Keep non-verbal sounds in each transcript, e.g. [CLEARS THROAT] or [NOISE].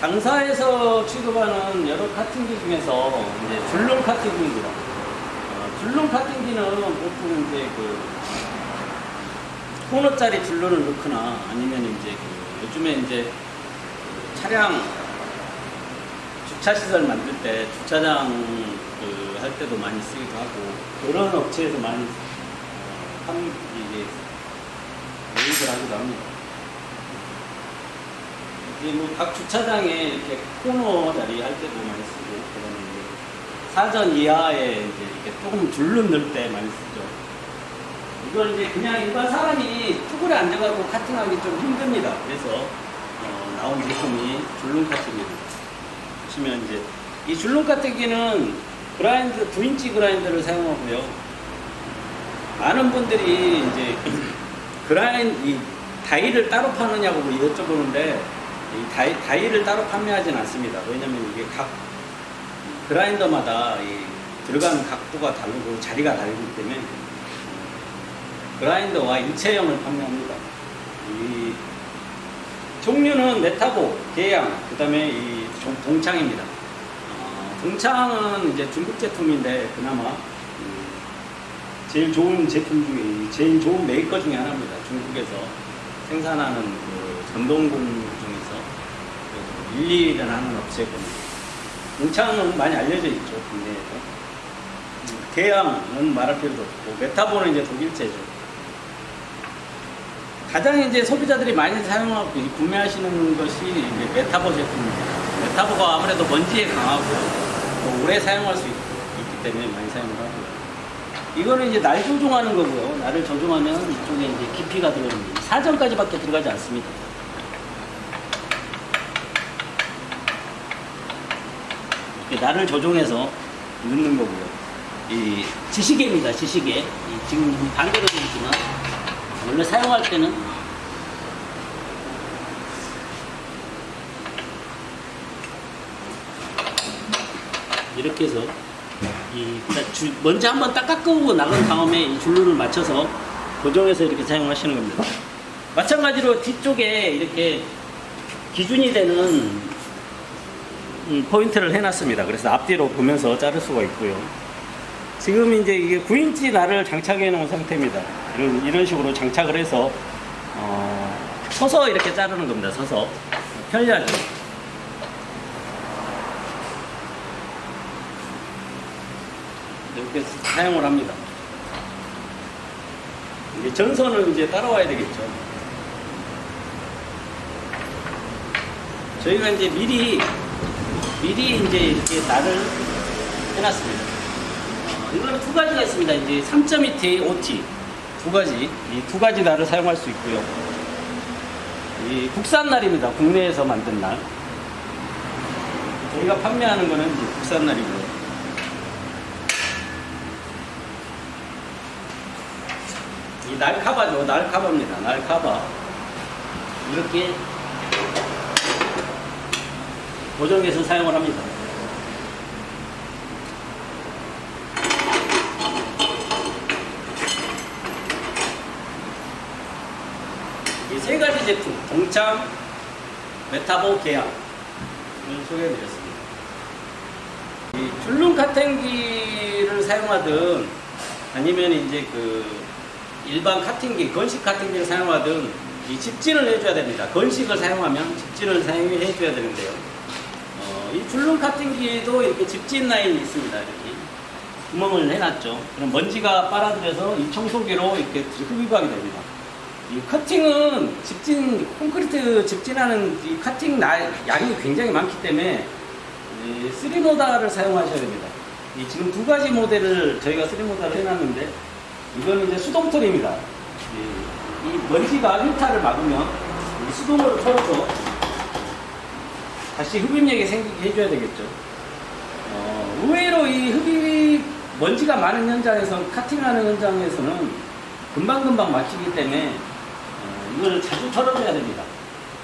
당사에서 취급하는 여러 카팅기 중에서 이제 줄눈 카팅기입니다. 어, 줄눈 카팅기는 보통 이제 그 코너짜리 줄눈을 넣거나 아니면 이제 그 요즘에 이제 그 차량 주차 시설 만들 때 주차장 그 할 때도 많이 쓰기도 하고 그런 업체에서 많이 어, 한 이게 매입을 하기도 합니다. 뭐각 주차장에 이렇게 코너 자리 할 때도 많이 쓰고 그다음에 사전 이하에 이제 이렇게 조금 줄눈 넣을 때 많이 쓰죠. 이걸 이제 그냥 일반 사람이 쭈그려 앉아가지고 카팅하기 좀 힘듭니다. 그래서 어, 나온 제품이 줄눈 카팅입니다. 보시면 이제 이 줄눈 카팅기는 그라인드 9인치 그라인더를 사용하고요. 많은 분들이 이제 [CLEARS THROAT] 그라인 이 다이를 따로 파느냐고 뭐 여쭤보는데 이 다이, 다이를 따로 판매하진 않습니다. 왜냐면 이게 각 그라인더마다 이 들어가는 각도가 다르고 자리가 다르기 때문에 그라인더와 일체형을 판매합니다. 이 종류는 메타보, 계양, 그 다음에 이 종- 동창입니다. 어, 동창은 이제 중국 제품인데 그나마 음, 제일 좋은 제품 중에 제일 좋은 메이커 중에 하나입니다. 중국에서 생산하는 그 전동공 중에서 그 1, 2를 하는 업체거든요. 동창은 많이 알려져 있죠 국내에서. 음, 계양은 말할 필요도 없고 메타보는 이제 독일제죠. 가장 이제 소비자들이 많이 사용하고 구매하시는 것이 이제 메타보 제품입니다. 메타보가 아무래도 먼지에 강하고 또 오래 사용할 수 있, 기 때문에 많이 사용을 하고요. 이거는 이제 날 조종하는 거고요. 날을 조종하면 이쪽에 이제 깊이가 들어갑니다. 사정까지밖에 들어가지 않습니다. 날을 조종해서 넣는 거고요. 이 지시개입니다. 지시개. 이 지금 반대로 되어 있지만 원래 사용할 때는 이렇게 해서 이 주- 먼저 한번 딱 깎고 나간 다음에 이 줄눈을 맞춰서 고정해서 이렇게 사용하시는 겁니다. 마찬가지로 뒤쪽에 이렇게 기준이 되는 음, 포인트를 해놨습니다. 그래서 앞뒤로 보면서 자를 수가 있고요. 지금 이제 이게 9인치 날을 장착해 놓은 상태입니다. 이런, 이런 식으로 장착을 해서, 어, 서서 이렇게 자르는 겁니다. 서서. 편리하죠. 이렇게 사용을 합니다. 이제 전선을 이제 따라와야 되겠죠. 저희가 이제 미리, 미리 이제 이렇게 날을 해놨습니다. 어, 이거는 두 가지가 있습니다. 이제 3.2T, OT 두 가지 이 두 가지 날을 사용할 수 있고요. 이 국산 날입니다. 국내에서 만든 날. 저희가 판매하는 거는 이제 국산 날이고요. 이 날카바죠. 날카바입니다. 날카바. 이렇게 고정해서 사용을 합니다. 이 세 가지 제품, 동창, 메타보, 계양 을 소개해드렸습니다. 이 줄눈 카팅기를 사용하든 아니면 이제 그 일반 카팅기, 건식 카팅기를 사용하든 이 집진을 해줘야 됩니다. 건식을 사용하면 집진을 사용해 줘야 되는데요. 어, 이 줄눈 카팅기에도 이렇게 집진 라인이 있습니다. 이렇게 구멍을 해놨죠. 그럼 먼지가 빨아들여서 이 청소기로 이렇게 흡입하게 됩니다. 이 커팅은 집진 콘크리트 집진하는 이 커팅 날 양이 굉장히 많기 때문에 이 쓰리모다를 사용하셔야 됩니다. 이 지금 두 가지 모델을 저희가 쓰리모다를 해놨는데 이거는 이제 수동털입니다. 이, 이 먼지가 휠타를 막으면 이 수동으로 털어서 다시 흡입력이 생기게 해줘야 되겠죠. 어, 의외로 이 흡입 먼지가 많은 현장에서 카팅하는 현장에서는 금방금방 막히기 때문에 어, 이걸 자주 털어줘야 됩니다.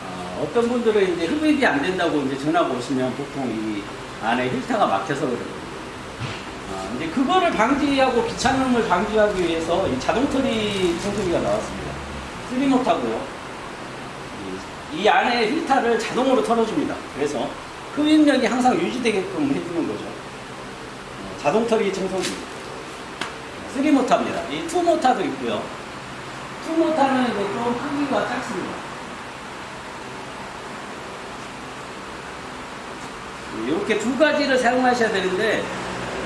어, 떤 분들은 이제 흡입이 안 된다고 이제 전화가 오시면 보통 이 안에 힐타가 막혀서. 어, 이제 그거를 방지하고 귀찮음을 방지하기 위해서 이 자동터리 청소기가 나왔습니다. 슬리모타고요. 이이 안에 힐타를 자동으로 털어줍니다. 그래서 흡입력이 항상 유지되게끔 해주는 거죠. 어, 자동 털기 청소기. 3모터입니다. 이 2모터도 있고요. 2모터는 이제 좀 크기가 작습니다. 이렇게 두 가지를 사용하셔야 되는데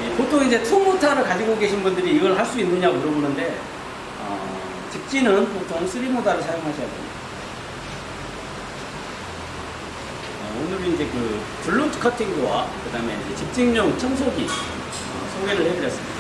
예, 보통 이제 투모타를 가지고 계신 분들이 이걸 할 수 있느냐 물어보는데 어, 직진은 보통 쓰리모타를 사용하셔야 됩니다. 어, 오늘은 이제 그 블루투 커팅기와 그다음에 집중용 청소기 어, 소개를 해드렸습니다.